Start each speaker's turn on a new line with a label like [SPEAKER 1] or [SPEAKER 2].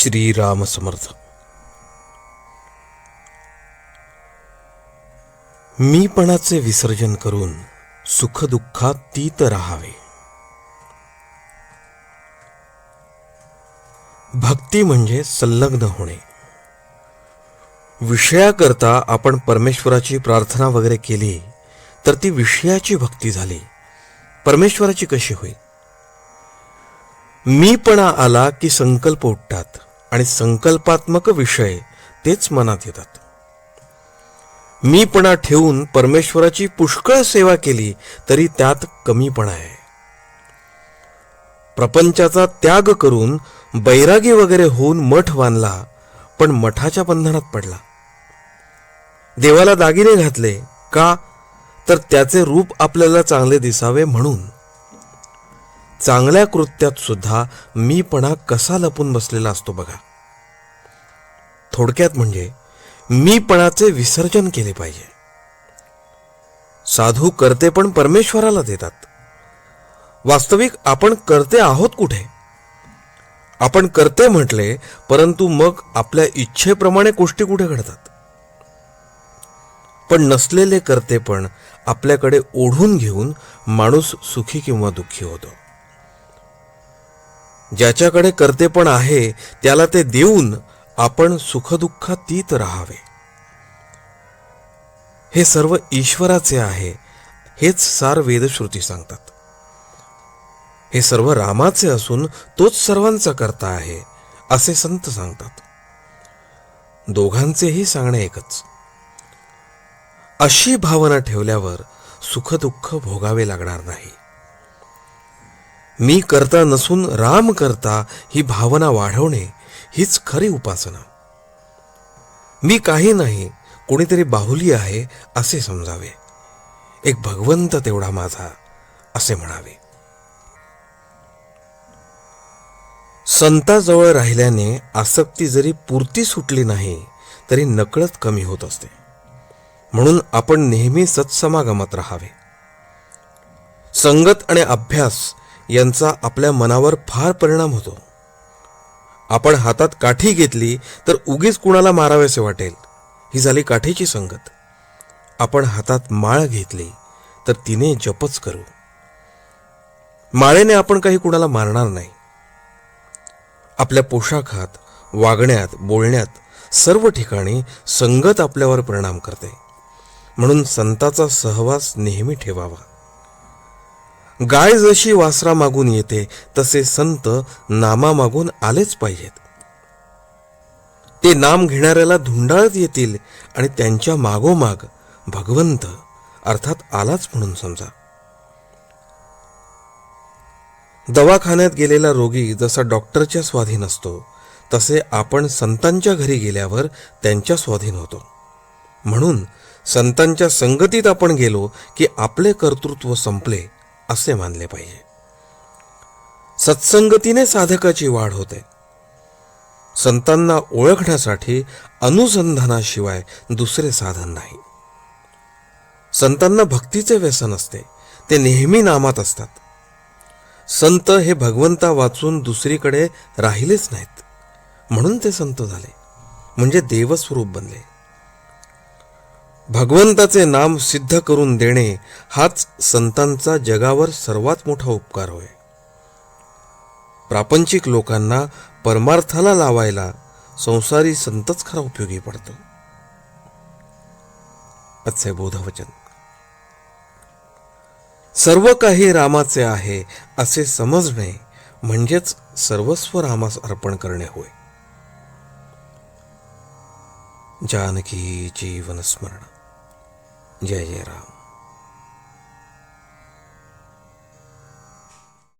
[SPEAKER 1] श्रीराम समर्थ मीपणाचे विसर्जन करून सुखदुःखात तीत राहावे. भक्ती म्हणजे संलग्न होणे. विषयाकरता आपण परमेश्वराची प्रार्थना वगैरे केली तर ती विषयाची भक्ती झाली. परमेश्वराची कशी होईल? मीपणा आला की संकल्प उठतात. आणि संकल्पात्मक विषय तेच मनात येतात. मीपणा ठेवून परमेश्वराची पुष्कळ सेवा केली तरी त्यात कमीपणा आहे. प्रपंचाचा त्याग करून बैरागी वगैरे होऊन मठ बांधला पण मठाच्या बंधनात पडला. देवाला दागिने घातले का? तर त्याचे रूप आपल्याला चांगले दिसावे म्हणून. चांगल्या कृत्यात सुद्धा मीपणा कसा लपून बसलेला असतो बघा. थोडक्यात म्हणजे मीपणाचे विसर्जन केले पाहिजे. साधू करते पण परमेश्वराला देतात. वास्तविक आपण करते आहोत कुठे? आपण करते म्हटले परंतु मग आपल्या इच्छेप्रमाणे गोष्टी कुठे घडतात? पण नसलेले करते पण आपल्याकडे ओढून घेऊन माणूस सुखी किंवा दुःखी होतो. ज्याच्याकडे करते पण आहे त्याला ते देऊन आपण सुखदुःखातीत राहावे. हे सर्व ईश्वराचे आहे हेच सार वेदश्रुती सांगतात. हे सर्व रामाचे असून तोच सर्वांचा करता आहे असे संत सांगतात. दोघांचेही सांगणे एकच. अशी भावना ठेवल्यावर सुखदुःख भोगावे लागणार नाही. मी करता नसून राम करता ही भावना वाढवणे हीच खरी उपासना. मी काही नाही कोणीतरी बाहुली आहे असे समजावे. एक भगवंत तेवढा माझा असे म्हणावे. संताजवळ राहिल्याने आसक्ती जरी पुरती सुटली नाही तरी नकळत कमी होत असते. म्हणून आपण नेहमी सत्समागमात राहावे. संगत आणि अभ्यास यांचा आपल्या मनावर फार परिणाम होतो. आपण हातात काठी घेतली तर उगीच कुणाला मारावेसे वाटेल ही झाली काठीची संगत. आपण हातात माळ घेतली तर तिने जपच करू. माळेने आपण काही कुणाला मारणार नाही. आपल्या पोशाखात वागण्यात बोलण्यात सर्व ठिकाणी संगत आपल्यावर परिणाम करते. म्हणून संताचा सहवास नेहमी ठेवावा. गाय जशी वासरा मागून येते तसे संत नामा मागून आलेच पाहिजेत. ते नाम घेणाऱ्याला धुंडाळत येतील आणि त्यांच्या मागोमाग भगवंत अर्थात आलाच म्हणून समजा. दवाखान्यात गेलेला रोगी जसा डॉक्टरच्या स्वाधीन असतो तसे आपण संतांच्या घरी गेल्यावर त्यांच्या स्वाधीन होतो. म्हणून संतांच्या संगतीत आपण गेलो की आपले कर्तृत्व संपले असे मानले पाहिजे. सत्संगतीने साधकाची वाढ होते. संतांना ओळखण्यासाठी अनुसंधानाशिवाय दुसरे साधन नाही. संतांना भक्तीचे व्यसन असते. ते नेहमी नामात असतात. संत हे भगवंता वाचून दुसरीकडे राहिलेच नाहीत. म्हणून ते संत झाले. म्हणजे देवस्वरूप बनले. भगवंताचे नाम सिद्ध करून देणे हाच संतांचा जगावर सर्वात मोठा उपकार होय. प्रापंचिक लोकांना परमार्थाला लावायला संसारी संतच खरा उपयोगी पडतो. आजचे बोधवचन. सर्व काही रामाचे आहे असे समजणे म्हणजेच सर्वस्व रामास अर्पण करणे होय. जानकी जीवन स्मरण. जय जय राम